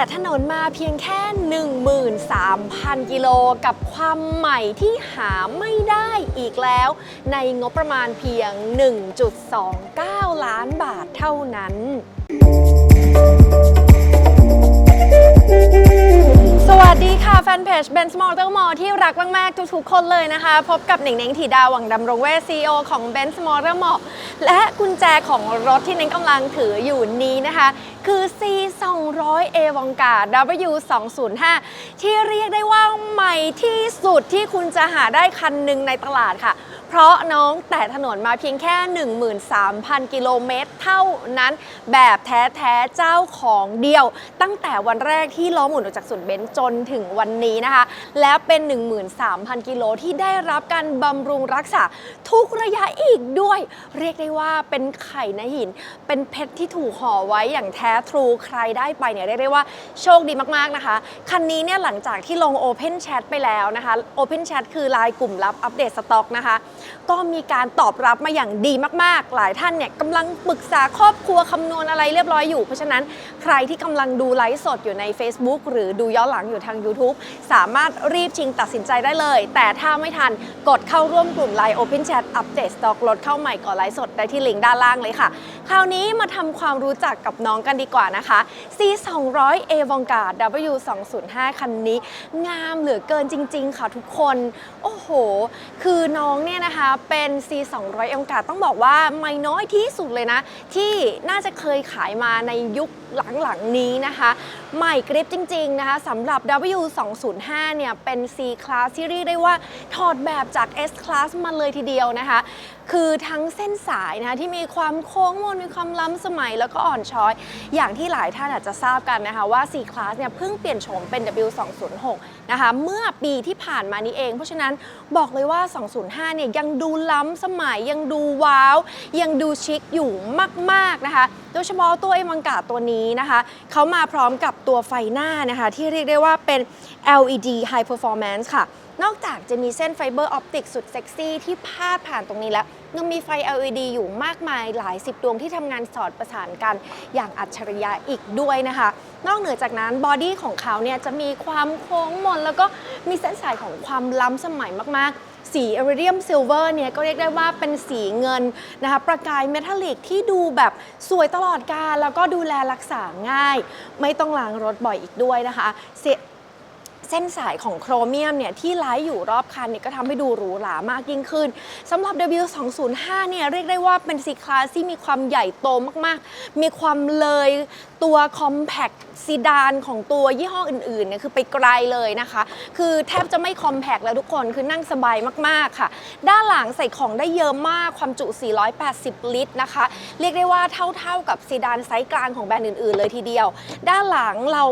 แต่ถนนมาเพียงแค่ 13,000 กิโลกับความใหม่ที่หาไม่ได้อีกแล้ว ในงบประมาณเพียง 1.29 ล้านบาทเท่านั้น ฟนเพจ Benz Motor Mall ที่รักมาก ๆ ทุก ๆ คนเลยนะคะ พบกับหนิงเน่งถีดาหวังดำรงเวซีโอของ Benz Motor Mall และกุญแจของรถที่เน่งกำลังถืออยู่นี้นะคะ คือ C 2 0 0 A วองกา W 2 0 5ที่เรียกได้ว่าใหม่ที่สุดที่คุณจะหาได้คันหนึ่งในตลาดค่ะ เพราะน้องแต่ถนนมาเพียงแค่ 13,000 กิโลเมตร เท่านั้นแบบแท้ๆเจ้าของเดียว ตั้งแต่วันแรกที่ล้อหมุนออกจากศูนย์เบนซ์จนถึงวันนี้นะคะ แล้วเป็น 13,000 กิโลที่ได้รับการบำรุงรักษาทุกระยะอีกด้วย เรียกได้ว่าเป็นไข่ในหิน เป็นเพชรที่ถูกห่อไว้อย่างแท้ทรูใครได้ไปเนี่ยเรียกได้ว่าโชคดีมากๆนะคะ คันนี้เนี่ยหลังจากที่ลง Open Chat ไปแล้วนะคะ Open Chat คือไลน์กลุ่มลับอัปเดตสต็อกนะคะก็มีการตอบรับมาอย่างดีมากๆ หลายท่านเนี่ยกำลังปรึกษาครอบครัวคำนวณอะไรเรียบร้อยอยู่ เพราะฉะนั้นใครที่กำลังดูไลฟ์สดอยู่ใน Facebook หรือดูย้อนหลังอยู่ทาง YouTube สามารถรีบชิงตัดสินใจได้เลย แต่ถ้าไม่ทันกดเข้าร่วมกลุ่ม Line Open Chat อัปเดตสต็อกรถเข้าใหม่ก่อนไลฟ์สดได้ที่ลิงก์ด้านล่างเลยค่ะ คราวนี้มาทำความรู้จักกับน้องกันดีกว่านะคะ C 2 0 0 A v a n g a r d W 2 0 5 คันนี้ งามเหลือเกินจริง ๆ ค่ะทุกคน โอ้โห คือน้องเนี่ยนะคะเป็น C 2 0 0 a v a n g a r d ต้องบอกว่าไม่น้อยที่สุดเลยนะ ที่น่าจะเคยขายมาในยุคหลังๆนี้นะคะ ใหม่กริปจริงๆนะคะสำหรับ W 2 0 5เนี่ยเป็น C Class ที่เรียกได้ว่าถอดแบบจาก S Class มาเลยทีเดียวนะคะ คือทั้งเส้นสายนะคะที่มีความโค้งมนมีความล้ำสมัยแล้วก็อ่อนช้อย อย่างที่หลายท่านอาจจะทราบกันนะคะว่า C Class เนี่ยเพิ่งเปลี่ยนโฉมเป็น W 2 0 6นะคะเมื่อปีที่ผ่านมานี้เอง เพราะฉะนั้นบอกเลยว่า 205เนี่ยยังดูล้ำสมัยยังดูว้าว ยังดูชิคอยู่มาก ๆ นะคะ โดยเฉพาะตัวไอมังกาตัวนี้นะคะ เขามาพร้อมกับตัวไฟหน้านะคะ ที่เรียกได้ว่าเป็น LED High Performance ค่ะ นอกจากจะมีเส้นไฟเบอร์ออปติกสุดเซ็กซี่ที่พาดผ่านตรงนี้แล้วยังมีไฟ LED อยู่มากมายหลายสิบดวงที่ทำงานสอดประสานกันอย่างอัจฉริยะอีกด้วยนะคะ นอกเหนือจากนั้นบอดี้ของเขาเนี่ยจะมีความโค้งมนแล้วก็มีเส้นสายของความล้ำสมัยมากๆ สีเอริเดียมซิลเวอร์เนี่ยก็เรียกได้ว่าเป็นสีเงินนะคะประกายเมทัลลิกที่ดูแบบสวยตลอดกาลแล้วก็ดูแลรักษาง่าย ไม่ต้องล้างรถบ่อยอีกด้วยนะคะ เส้นสายของโครเมียมเนี่ยที่ไลฟ์อยู่รอบคันเนี่ยก็ทำให้ดูหรูหรามากยิ่งขึ้นสำหรับ W205 เนี่ยเรียกได้ว่าเป็นซีคลาสที่มีความใหญ่โตมากๆ มีความเลยตัว compact ซีดานของตัวยี่ห้ออื่นๆเนี่ยคือไปไกลเลยนะคะ คือแทบจะไม่ compact แล้วทุกคนคือนั่งสบายมากๆค่ะ ด้านหลังใส่ของได้เยอะมากความจุ 480 ลิตรนะคะ เรียกได้ว่าเท่าๆกับซีดานไซส์กลางของแบรนด์อื่นๆ เลยทีเดียว ด้านหลังเรา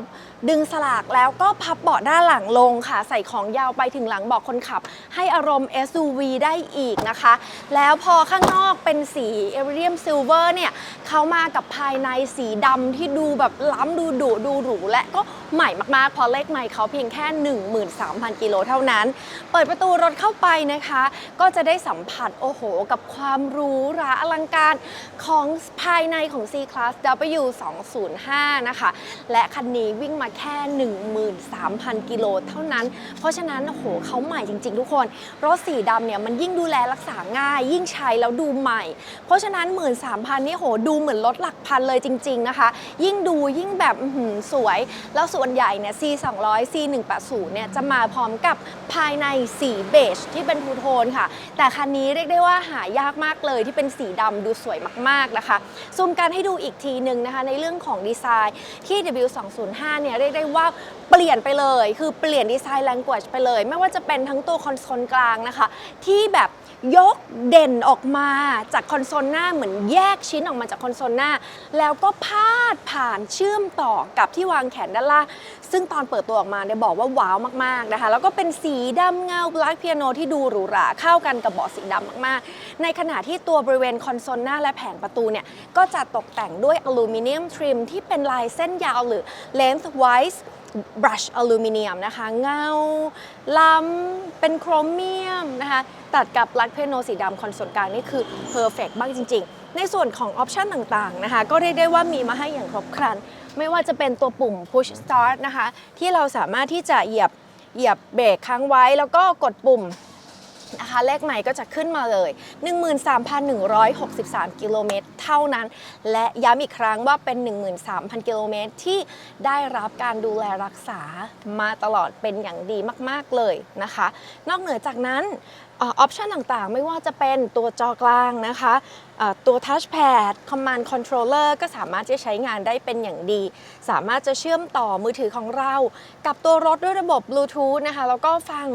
ดึงสลากแล้วก็พับเบาะด้านหลังลงค่ะ ใส่ของยาวไปถึงหลังเบาะคนขับ ให้อารมณ์ SUV ได้อีกนะคะ แล้วพอข้างนอกเป็นสีเอเรียมซิลเวอร์เนี่ยเขามากับภายในสีดำที่ดูแบบล้ำดูดุดูหรูและก็ ใหม่มากๆเพอเลขใหม่เขาเพียงแค่ 13,000 กิโลเท่านั้น เปิดประตูรถเข้าไปนะคะ ก็จะได้สัมผัสโอ้โห กับความหรูหราอลังการของภายในของ C Class W 205 นะคะ และคันนี้วิ่งมาแค่ 13,000 กิโลเท่านั้น เพราะฉะนั้นโอ้โหเขาใหม่จริง ๆ ทุกคน รถสีดำเนี่ยมันยิ่งดูแลรักษาง่าย ยิ่งใช้แล้วดูใหม่ เพราะฉะนั้น 13,000 นี่โหดูเหมือนรถหลักพันเลยจริง ๆ นะคะ ยิ่งดูยิ่งแบบอื้อหือสวยแล้วส่วนใหญ่เนี่ย C 200 C 180เนี่ยจะมาพร้อมกับภายในสีเบจที่เป็นทูโทนค่ะ แต่คันนี้เรียกได้ว่าหายากมากเลยที่เป็นสีดำดูสวยมากๆนะคะ ซูมกันให้ดูอีกทีหนึ่งนะคะ ในเรื่องของดีไซน์ที่ W205 เนี่ยเรียกได้ว่าเปลี่ยนไปเลย คือเปลี่ยนดีไซน์ language ไปเลย ไม่ว่าจะเป็นทั้งตัวคอนโซลกลางนะคะ ที่แบบ ยกเด่นออกมาจากคอนโซลหน้าเหมือนแยกชิ้นออกมาจากคอนโซลหน้า แล้วก็พาดผ่านเชื่อมต่อกับที่วางแขนด้านล่าง ซึ่งตอนเปิดตัวออกมาเนี่ยบอกว่าว้าวมากๆนะคะ แล้วก็เป็นสีดำเงา black piano ที่ดูหรูหราเข้ากันกับเบาะสีดำมากๆ ในขณะที่ตัวบริเวณคอนโซลหน้าและแผงประตูเนี่ยก็จะตกแต่งด้วยอลูมิเนียมทริมที่เป็นลายเส้นยาวหรือ lengthwise บรัชอลูมิเนียมนะคะ เงา ล้ำ เป็นโครเมียมนะคะ ตัดกับลักเพนโนสีดำคอนโซลกลางนี่คือเพอร์เฟกมากจริง ๆ ในส่วนของออปชันต่างๆนะคะ ก็เรียกได้ว่ามีมาให้อย่างครบครัน ไม่ว่าจะเป็นตัวปุ่ม push start นะคะ ที่เราสามารถที่จะเหยียบเหยียบเบรกค้างไว้ แล้วก็กดปุ่ม นะคะเลขใหม่ก็จะขึ้นมาเลย 13,163 กิโลเมตรเท่านั้น และย้ำอีกครั้งว่าเป็น 13,000 กิโลเมตรที่ได้รับการดูแลรักษามาตลอดเป็นอย่างดีมาก ๆ เลยนะคะ นอกเหนือจากนั้น ออปชันต่างๆ ไม่ว่าจะเป็นตัวจอกลางนะคะตัว touchpad command controller ก็สามารถจะใช้งานได้เป็นอย่างดี สามารถจะเชื่อมต่อมือถือของเรา กับตัวรถด้วยระบบบลูทูธนะคะ แล้วก็ฟัง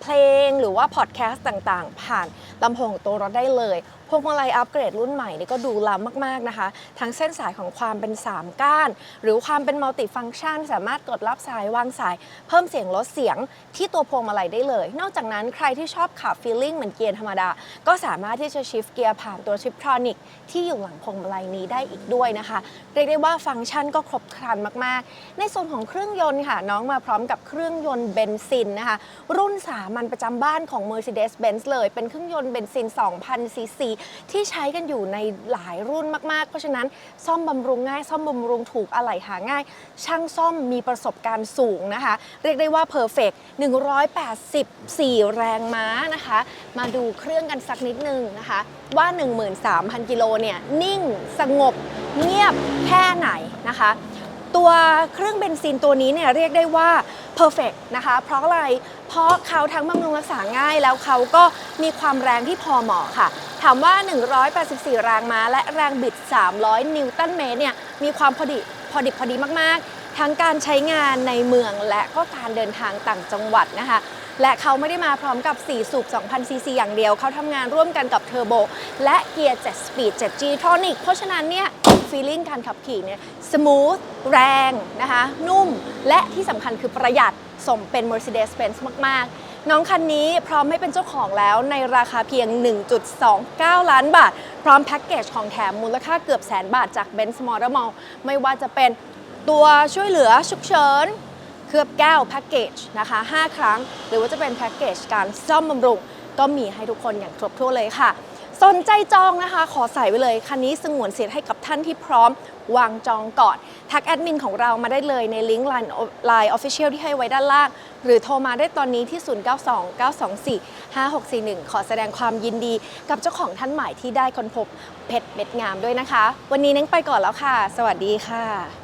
เพลงหรือว่าพอดแคสต์ต่างๆ ผ่านลำโพงตัวรถได้เลยพวงมาลัยอัปเกรดรุ่นใหม่นี่ก็ดูล้ำมาก ๆ นะคะ ทั้งเส้นสายของความเป็น 3 ก้าน หรือความเป็นมัลติฟัง c t ชัน สามารถกดรับสายวางสาย เพิ่มเสียงลดเสียงที่ตัวพวงมาลัยได้เลย นอกจากนั้นใครที่ชอบขับฟีลลิ่งเหมือนเกียร์ธรรมดา ก็สามารถที่จะชิฟเกียร์ผ่านตัวชิปทรอนิกที่อยู่หลังพวงมาลัยนี้ได้อีกด้วยนะคะ เรียกได้ว่าฟังก์ชันก็ครบครันมาก ๆ ในส่วนของเครื่องยนต์ค่ะน้องมาพร้อมกับเครื่องยนต์เบนซินนะคะรุ่นสามัญประจำบ้านของ Mercedes-Benz เลยเป็นเครื่องยนต์เบนซิน2,000ซีซีที่ใช้กันอยู่ในหลายรุ่นมากๆ เพราะฉะนั้นซ่อมบำรุงง่าย ซ่อมบำรุงถูกอะไหล่หาง่าย ช่างซ่อมมีประสบการณ์สูงนะคะ เรียกได้ว่าเพอร์เฟกต์184 แรงม้านะคะ มาดูเครื่องกันสักนิดนึงนะคะ ว่า 13,000 กิโลเนี่ยนิ่งสงบเงียบแค่ไหนนะคะ ตัวเครื่องเบนซินตัวนี้เนี่ยเรียกได้ว่า perfect นะคะ เพราะอะไร เพราะเขาทั้งบำรุงรักษาง่ายแล้วเขาก็มีความแรงที่พอเหมาะค่ะ ถามว่า 184 แรงม้า และแรงบิด 300 นิวตันเมตรเนี่ยมีความพอดีพอดิบพอดีมากๆ ทั้งการใช้งานในเมืองและก็การเดินทางต่างจังหวัดนะคะ และเขาไม่ได้มาพร้อมกับ 4 สูบ 2,000 ซีซีอย่างเดียว เขาทำงานร่วมกันกับเทอร์โบ และเกียร์7 Speed 7G Tronic เพราะฉะนั้นเนี่ยฟีลลิ่งการขับขี่เนี่ยสมูทแรงนะคะ นุ่มและที่สำคัญคือประหยัดสมเป็น Mercedes-Benz มาก ๆน้องคันนี้พร้อมให้เป็นเจ้าของแล้วในราคาเพียง 1.29 ล้านบาท พร้อมแพ็กเกจของแถมมูลค่าเกือบแสนบาทจาก Benz Motor Mall ไม่ว่าจะเป็น ตัวช่วยเหลือฉุกเฉินเคลือบแก้วแพ็กเกจนะคะ5 ครั้ง หรือว่าจะเป็นแพ็กเกจการซ่อมบำรุง ก็มีให้ทุกคนอย่างครบถ้วนเลยค่ะ สนใจจองนะคะ ขอใส่ไว้เลย คันนี้สงวนสิทธิ์ให้กับท่านที่พร้อมวางจองก่อน ทักแอดมินของเรามาได้เลยในลิงก์ Line Line Official ที่ให้ไว้ด้านล่าง หรือโทรมาได้ตอนนี้ที่ 0929245641 ขอแสดงความยินดีกับเจ้าของท่านใหม่ที่ได้ค้นพบเพชรเม็ดงามด้วยนะคะ วันนี้เน้งไปก่อนแล้วค่ะ สวัสดีค่ะ